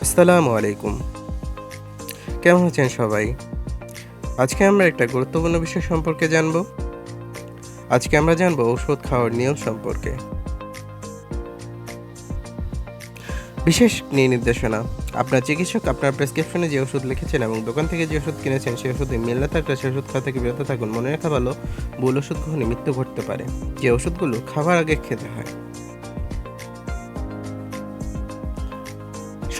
আসসালামু আলাইকুম। কেমন আছেন সবাই? আজকে আমরা একটা গুরুত্বপূর্ণ বিষয় সম্পর্কে জানব। আজকে আমরা জানব ওষুধ খাওয়ার নিয়ম সম্পর্কে। বিশেষ নিয়ে নির্দেশনা, আপনার চিকিৎসক আপনার প্রেসক্রিপশনে যে ওষুধ লিখেছেন এবং দোকান থেকে যে ওষুধ কিনেছেন সেই ওষুধে মিল না থাকলে সেই ওষুধ খাওয়া থেকে বিরত থাকুন। মনে রাখা ভালো, ভুল ওষুধ গ্রহণে মৃত্যু ঘটতে পারে। যে ওষুধগুলো খাবার আগে খেতে হয়।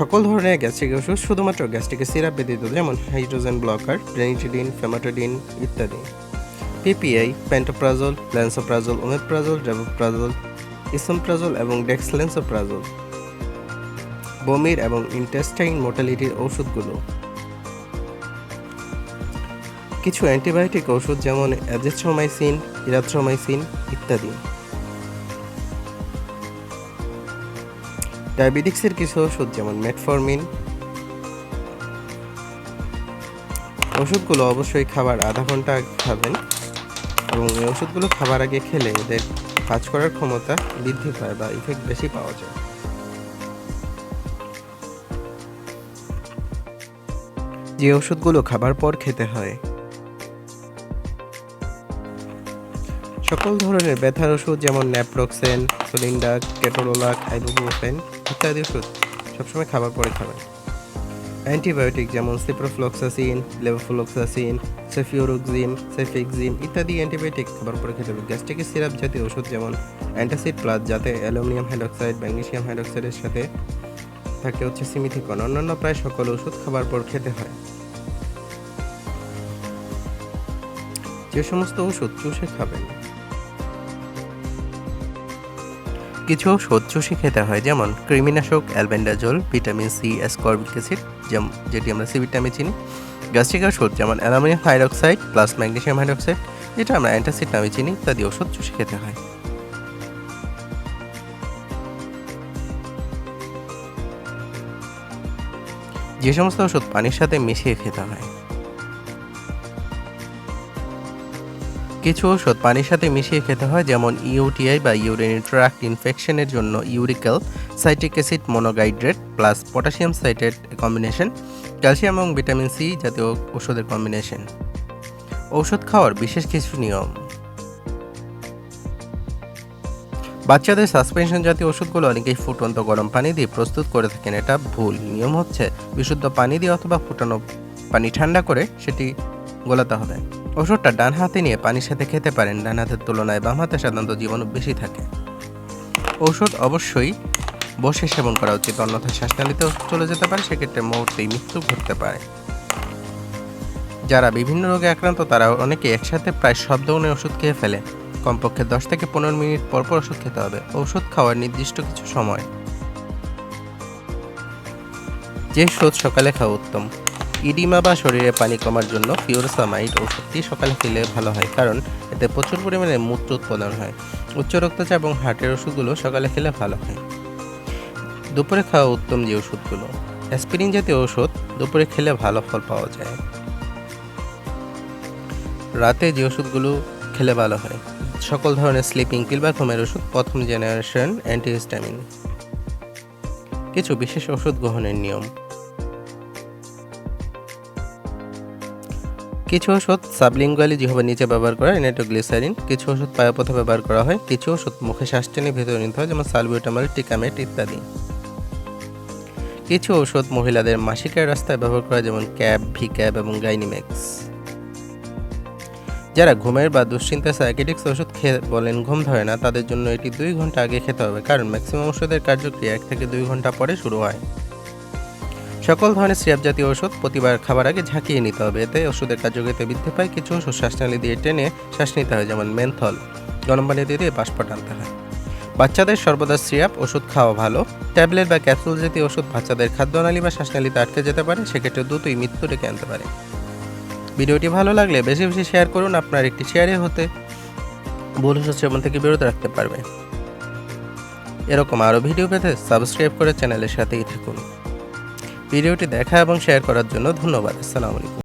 সকল ধরনের গ্যাস্ট্রিক ওষুধ শুধুমাত্র গ্যাস্ট্রিকের সিরাপ ব্যতীত, যেমন হাইড্রোজেন ব্লকার ব্রেনিটিডিন ফেমাটোডিন ইত্যাদি। PPI pantoprazole lansoprazole, omeprazole rabeprazole esomeprazole এবং ডেক্সলেন্সোপ্রাজল। বমির এবং ইন্টেস্টাইন মোটালিটির ওষুধগুলো। কিছু অ্যান্টিবায়োটিক ওষুধ যেমন অ্যাজেথ্রোমাইসিন, ইরাথ্রোমাইসিন ইত্যাদি। ডায়াবেটিক্সের কিছু ওষুধ, যেমন মেটফরমিন ওষুধগুলো অবশ্যই খাবার আধা ঘণ্টা খাবেন এবং এই ওষুধগুলো খাবার আগে খেলে এদের কাজ করার ক্ষমতা বৃদ্ধি পায় বা ইফেক্ট বেশি পাওয়া যায়। যে ওষুধগুলো খাবার পর খেতে হয় সকল ধরনের ব্যথার ওষুধ, যেমন ন্যাপ্রোক্সেন সোলিন্ডাক কেটোরোলাক আইবুপ্রোফেন ইত্যাদি ওষুধ সবসময় খাবার পরে খাবেন। অ্যান্টিবায়োটিক যেমন সিপ্রোফ্লক্সাসিন লেভোফ্লক্সাসিন সেফিওরোক্সিম সেফিক্সিম ইত্যাদি অ্যান্টিবায়োটিক খাবার পরে খেতে হবে। গ্যাস্ট্রিকের সিরাপ জাতীয় ওষুধ যেমন অ্যান্টাসিড প্লাস যাতে অ্যালুমিনিয়াম হাইড্রক্সাইড ম্যাগনেশিয়াম হাইড্রক্সাইডের সাথে থাকে হচ্ছে সিমিথিকন। অন্যান্য প্রায় সকল ওষুধ খাবার পর খেতে হয়। যে সমস্ত ওষুধ চুষে খাবেন কিছু চুষে খেতে হয়। যেমন কৃমিনাশক, albendazole, vitamin C ascorbic acid যেমন যেটি আমরা সি ভিটামিন চিনি। গ্যাস্ট্রিক ওষুধ যেমন aluminium hydroxide plus magnesium hydroxide, যেটা আমরা অ্যান্টাসিড নামে চিনি ইত্যাদি ওষুধ চুষে খেতে হয়। যে সমস্ত ওষুধ পানির সাথে মিশিয়ে খেতে হয় কিছু ওষুধ পানির সাথে মিশিয়ে খেতে হয়, যেমন ইউটিআই বা ইউরিন ট্র্যাক্ট ইনফেকশনের জন্য ইউরিক্যাল, citric acid monohydrate plus potassium citrate combination, calcium এবং ভিটামিন সি জাতীয় ওষুধের কম্বিনেশন। ঔষধ খাওয়ার বিশেষ কিছু নিয়ম। বাচ্চাদের সাসপেনশন জাতীয় ওষুধগুলো অনেকেই ফুটন্ত গরম পানি দিয়ে প্রস্তুত করে থাকেন, এটা ভুল। নিয়ম হচ্ছে বিশুদ্ধ পানি দিয়ে অথবা ফুটানো পানি ঠান্ডা করে সেটি গোলাতে হবে। ওষুধটা ডান হাতে নিয়ে পানির সাথে খেতে পারেন। ডান হাতের তুলনায় বাম হাতে সাধারণত জীবাণু বেশি থাকে। ঔষধ অবশ্যই বসে সেবন করা উচিত, অন্যথায় শ্বাসনালীতেও চলে যেতে পারে, সেক্ষেত্রে মুহূর্তেই মৃত্যু ঘটতে পারে। যারা বিভিন্ন রোগে আক্রান্ত, তারা অনেকে একসাথে প্রায় সব ধরনের ওষুধ খেয়ে ফেলে। কমপক্ষে দশ থেকে পনেরো মিনিট পর পর ওষুধ খেতে হবে। ওষুধ খাওয়ার নির্দিষ্ট কিছু সময়। যে ওষুধ সকালে খাওয়া উত্তম। ইডিমা বা শরীরে পানি কমার জন্য ফিওরসামাইড ওষুধটি সকালে খেলে ভালো হয়, কারণ এতে প্রচুর পরিমাণে মূত্র উৎপাদন হয়, উচ্চ রক্তচাপ এবং হার্টের ওষুধগুলো সকালে খেলে ভালো হয়। দুপুরে খাওয়া উত্তম যে ওষুধগুলো, অ্যাসপিরিন জাতীয় ওষুধ দুপুরে খেলে ভালো ফল পাওয়া যায়। রাতে যে ওষুধগুলো খেলে ভালো হয়, সকল ধরনের স্লিপিং পিল বা ঘুমের ওষুধ প্রথম জেনারেশন অ্যান্টিহিস্টামিন। কিছু বিশেষ ওষুধ গ্রহণের নিয়ম কিছু ওষুধ সাবলিঙ্গুয়ালি যেভাবে নিচে ব্যবহার করা হয়, নেটোগ্লিসারিন, কিছু ওষুধ পায়পথে ব্যবহার করা হয়, কিছু ওষুধ মুখে শ্বাস টেনে ভেতরে নিতে হয়, যেমন সালবিউটামাল, টিকামেট ইত্যাদি। কিছু ওষুধ মহিলাদের মাসিকের রাস্তায় ব্যবহার করা যেমন ক্যাব ভি ক্যাব এবং গাইনিম্যাক্স যারা ঘুমের বা দুশ্চিন্তা সাইকেটিক্স ওষুধ খেয়ে বলেন ঘুম ধরে না, তাদের জন্য এটি দুই ঘণ্টা আগে খেতে হবে, কারণ ম্যাক্সিমাম ওষুধের কার্যক্রিয়া এক থেকে দুই ঘণ্টা পরে শুরু হয়। সকল ধরনের সিরাপ জাতীয় ওষুধ প্রতিবার খাবার আগে ঝাঁকিয়ে নিতে হবে। এতে ওষুধের কার্যকারিতা বৃদ্ধি পায়। কিছু ওষুধ শ্বাসনালী দিয়ে টেনে শ্বাস নিতে হয়, যেমন মেন্থল। গরম পানি দিয়ে দিয়ে বাষ্প টানতে হয়। বাচ্চাদের সর্বদা সিরাপ, ওষুধ খাওয়া ভালো। ট্যাবলেট বা ক্যাপসুল জাতীয় ওষুধ বাচ্চাদের খাদ্যনালী বা শ্বাসনালীতে আটকে যেতে পারে, সেক্ষেত্রে দ্রুতই মৃত্যু ডেকে আনতে পারে। ভিডিওটি ভালো লাগলে বেশি বেশি শেয়ার করুন, আপনার একটি শেয়ারে হতে ভুল ওষুধ সেবন থেকে বিরত রাখতে পারবে। এরকম আরও ভিডিও পেতে সাবস্ক্রাইব করে চ্যানেলের সাথেই থাকুন। ভিডিওটি দেখা এবং শেয়ার করার জন্য ধন্যবাদ। আসসালামু আলাইকুম।